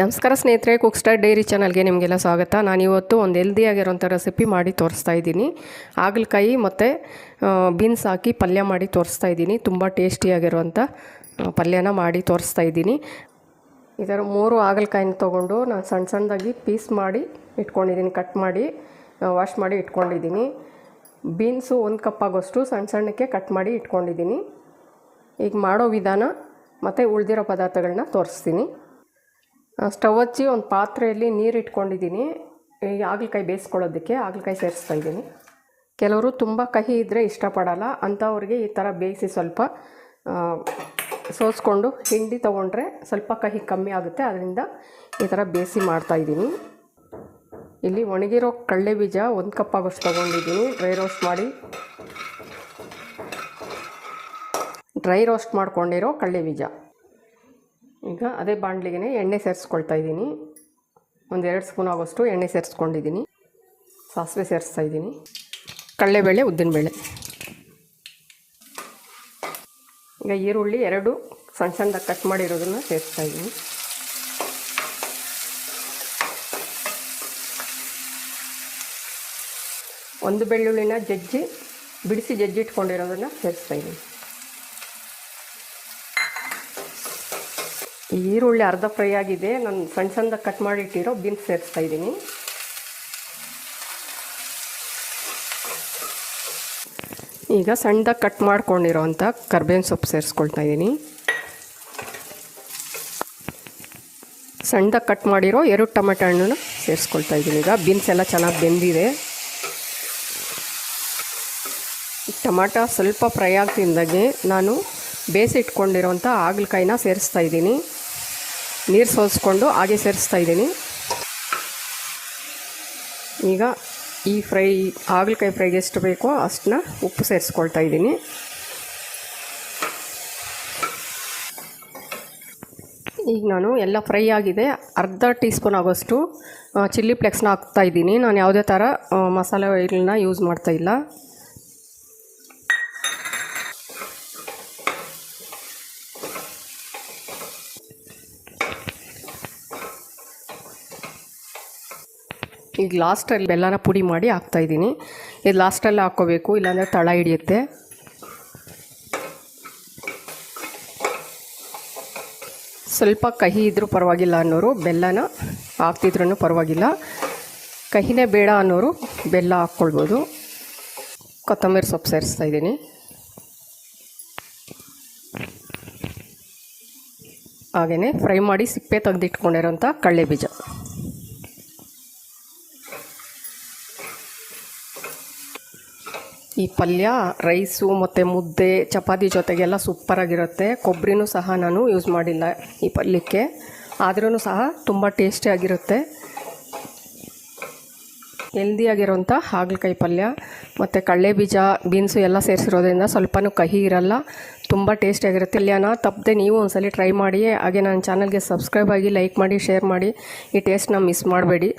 ನಮಸ್ಕಾರ ಸ್ನೇಹಿತರೆ cook star dairy ಚಾನಲ್ಗೆ ನಿಮಗೆಲ್ಲ ಸ್ವಾಗತ. ನಾನು ಇವತ್ತು ಒಂದು ಹೆಲ್ದಿಯಾಗಿರೋಂಥ ರೆಸಿಪಿ ಮಾಡಿ ತೋರಿಸ್ತಾ ಇದ್ದೀನಿ. ಹಾಗಲಕಾಯಿ ಮತ್ತು ಬೀನ್ಸ್ ಹಾಕಿ ಪಲ್ಯ ಮಾಡಿ ತೋರಿಸ್ತಾ ಇದ್ದೀನಿ. ತುಂಬ ಟೇಸ್ಟಿಯಾಗಿರುವಂಥ ಪಲ್ಯನ ಮಾಡಿ ತೋರಿಸ್ತಾ ಇದ್ದೀನಿ. ಇದರ ಮೂರು ಹಾಗಲಕಾಯಿನ ತೊಗೊಂಡು ನಾನು ಸಣ್ಣ ಸಣ್ಣದಾಗಿ ಪೀಸ್ ಮಾಡಿ ಇಟ್ಕೊಂಡಿದ್ದೀನಿ ಕಟ್ ಮಾಡಿ ವಾಶ್ ಮಾಡಿ ಇಟ್ಕೊಂಡಿದ್ದೀನಿ. ಬೀನ್ಸು ಒಂದು ಕಪ್ ಆಗೋಷ್ಟು ಸಣ್ಣ ಸಣ್ಣಕ್ಕೆ ಕಟ್ ಮಾಡಿ ಇಟ್ಕೊಂಡಿದ್ದೀನಿ. ಈಗ ಮಾಡೋ ವಿಧಾನ ಮತ್ತು ಉಳಿದಿರೋ ಪದಾರ್ಥಗಳನ್ನ ತೋರಿಸ್ತೀನಿ. ಸ್ಟವ್ ಹಚ್ಚಿ ಒಂದು ಪಾತ್ರೆಯಲ್ಲಿ ನೀರು ಇಟ್ಕೊಂಡಿದ್ದೀನಿ. ಹಾಗಲಕಾಯಿ ಬೇಯಿಸ್ಕೊಳ್ಳೋದಕ್ಕೆ ಹಾಗಲಕಾಯಿ ಸೇರಿಸ್ತಾ ಇದ್ದೀನಿ. ಕೆಲವರು ತುಂಬ ಕಹಿ ಇದ್ದರೆ ಇಷ್ಟಪಡಲ್ಲ. ಅಂಥವ್ರಿಗೆ ಈ ಥರ ಬೇಯಿಸಿ ಸ್ವಲ್ಪ ಸೋಸ್ಕೊಂಡು ಹಿಂಡಿ ತೊಗೊಂಡ್ರೆ ಸ್ವಲ್ಪ ಕಹಿ ಕಮ್ಮಿ ಆಗುತ್ತೆ. ಅದರಿಂದ ಈ ಥರ ಬೇಯಿಸಿ ಮಾಡ್ತಾಯಿದ್ದೀನಿ ಇಲ್ಲಿ ಒಣಗಿರೋ ಕಳ್ಳೆ ಬೀಜ ಒಂದು ಕಪ್ ಆಗೋಷ್ಟು ತೊಗೊಂಡಿದ್ದೀನಿ. ಡ್ರೈ ರೋಸ್ಟ್ ಮಾಡಿ. ಡ್ರೈ ರೋಸ್ಟ್ ಮಾಡ್ಕೊಂಡಿರೋ ಕಳ್ಳೆ ಬೀಜ. ಈಗ ಅದೇ ಬಾಣಲಿಗೆ ಎಣ್ಣೆ ಸೇರಿಸ್ಕೊಳ್ತಾ ಇದ್ದೀನಿ. ಒಂದೆರಡು ಸ್ಪೂನ್ ಆಗೋಷ್ಟು ಎಣ್ಣೆ ಸೇರಿಸ್ಕೊಂಡಿದ್ದೀನಿ. ಸಾಸಿವೆ ಸೇರಿಸ್ತಾ ಇದ್ದೀನಿ. ಕಡಲೆಬೇಳೆ, ಉದ್ದಿನಬೇಳೆ. ಈಗ ಈರುಳ್ಳಿ ಎರಡು ಸಣ್ಣ ಸಣ್ಣದಾಗಿ ಕಟ್ ಮಾಡಿರೋದನ್ನು ಸೇರಿಸ್ತಾ ಇದ್ದೀನಿ. ಒಂದು ಬೆಳ್ಳುಳ್ಳಿನ ಜಜ್ಜಿ, ಬಿಡಿಸಿ ಜಜ್ಜಿ ಇಟ್ಕೊಂಡಿರೋದನ್ನು ಸೇರಿಸ್ತಾ ಇದ್ದೀನಿ. ಈರುಳ್ಳಿ ಅರ್ಧ ಫ್ರೈ ಆಗಿದೆ. ನಾನು ಸಣ್ಣ ಸಣ್ಣದಾಗಿ ಕಟ್ ಮಾಡಿಟ್ಟಿರೋ ಬೀನ್ಸ್ ಸೇರಿಸ್ತಾ ಇದ್ದೀನಿ. ಈಗ ಸಣ್ಣದಾಗಿ ಕಟ್ ಮಾಡ್ಕೊಂಡಿರೋವಂಥ ಕರ್ಬೇವಿನ ಸೊಪ್ಪು ಸೇರಿಸ್ಕೊಳ್ತಾ ಇದ್ದೀನಿ. ಸಣ್ಣದಾಗಿ ಕಟ್ ಮಾಡಿರೋ ಎರಡು ಟೊಮೆಟೊ ಹಣ್ಣನ್ನು ಸೇರಿಸ್ಕೊಳ್ತಾ ಇದ್ದೀನಿ. ಈಗ ಬೀನ್ಸ್ ಎಲ್ಲ ಚೆನ್ನಾಗಿ ಬೆಂದಿದೆ. ಟಮಾಟ ಸ್ವಲ್ಪ ಫ್ರೈ ಆಗ್ತಿದ್ದಾಗೆ ನಾನು ಬೇಯಿಸಿಟ್ಕೊಂಡಿರೋಂಥ ಹಾಗಲಕಾಯಿನ ಸೇರಿಸ್ತಾ ಇದ್ದೀನಿ. ನೀರು ಸೋಸ್ಕೊಂಡು ಹಾಗೆ ಸೇರಿಸ್ತಾ ಇದ್ದೀನಿ. ಈಗ ಈ ಫ್ರೈ, ಹಾಗಲಕಾಯಿ ಫ್ರೈಗೆ ಎಷ್ಟು ಬೇಕೋ ಅಷ್ಟನ್ನ ಉಪ್ಪು ಸೇರಿಸ್ಕೊಳ್ತಾ ಇದ್ದೀನಿ. ಈಗ ನಾನು ಎಲ್ಲ ಫ್ರೈ ಆಗಿದೆ. ಅರ್ಧ ಟೀ ಸ್ಪೂನ್ ಆಗೋಷ್ಟು ಚಿಲ್ಲಿ ಫ್ಲೆಕ್ಸ್ನ ಹಾಕ್ತಾ ಇದ್ದೀನಿ. ನಾನು ಯಾವುದೇ ಥರ ಮಸಾಲೆ ಆಯಿಲ್ನ ಯೂಸ್ ಮಾಡ್ತಾ ಇಲ್ಲ. ಈಗ ಲಾಸ್ಟಲ್ಲಿ ಬೆಲ್ಲನ ಪುಡಿ ಮಾಡಿ ಹಾಕ್ತಾಯಿದ್ದೀನಿ ಇದು ಲಾಸ್ಟಲ್ಲಿ ಹಾಕ್ಕೋಬೇಕು, ಇಲ್ಲಾಂದರೆ ತಳ ಹಿಡಿಯುತ್ತೆ. ಸ್ವಲ್ಪ ಕಹಿ ಇದ್ದರೂ ಪರವಾಗಿಲ್ಲ ಅನ್ನೋರು ಬೆಲ್ಲನ ಹಾಕ್ತಿದ್ರೂ ಪರವಾಗಿಲ್ಲ. ಕಹಿನೇ ಬೇಡ ಅನ್ನೋರು ಬೆಲ್ಲ ಹಾಕ್ಕೊಳ್ಬೋದು. ಕೊತ್ತಂಬರಿ ಸೊಪ್ಪು ಸೇರಿಸ್ತಾ ಇದ್ದೀನಿ. ಹಾಗೆಯೇ ಫ್ರೈ ಮಾಡಿ ಸಿಪ್ಪೆ ತೆಗೆದಿಟ್ಕೊಂಡಿರೋಂಥ ಕಳ್ಳೆ ಬೀಜ ಈ ಪಲ್ಯ, ರೈಸು ಮತ್ತು ಮುದ್ದೆ, ಚಪಾತಿ ಜೊತೆಗೆಲ್ಲ ಸೂಪರಾಗಿರುತ್ತೆ ಕೊಬ್ಬರಿನೂ ಸಹ ನಾನು ಯೂಸ್ ಮಾಡಿಲ್ಲ ಈ ಪಲ್ಯಕ್ಕೆ. ಆದ್ರೂ ಸಹ ತುಂಬ ಟೇಸ್ಟಿಯಾಗಿರುತ್ತೆ ಹೆಲ್ದಿಯಾಗಿರೋಂಥ ಹಾಗಲಕಾಯಿ ಪಲ್ಯ ಮತ್ತು ಕಡಲೆ ಬೀಜ ಬೀನ್ಸು ಎಲ್ಲ ಸೇರಿಸಿರೋದ್ರಿಂದ ಸ್ವಲ್ಪನೂ ಕಹಿ ಇರಲ್ಲ. ತುಂಬ ಟೇಸ್ಟಿಯಾಗಿರುತ್ತೆ ಪಲ್ಯನ ತಪ್ಪದೆ ನೀವು ಒಂದ್ಸಲಿ ಟ್ರೈ ಮಾಡಿ ಹಾಗೆ ನನ್ನ ಚಾನಲ್ಗೆ ಸಬ್ಸ್ಕ್ರೈಬ್ ಆಗಿ ಲೈಕ್ ಮಾಡಿ ಶೇರ್ ಮಾಡಿ. ಈ ಟೇಸ್ಟ್ನ ಮಿಸ್ ಮಾಡಬೇಡಿ.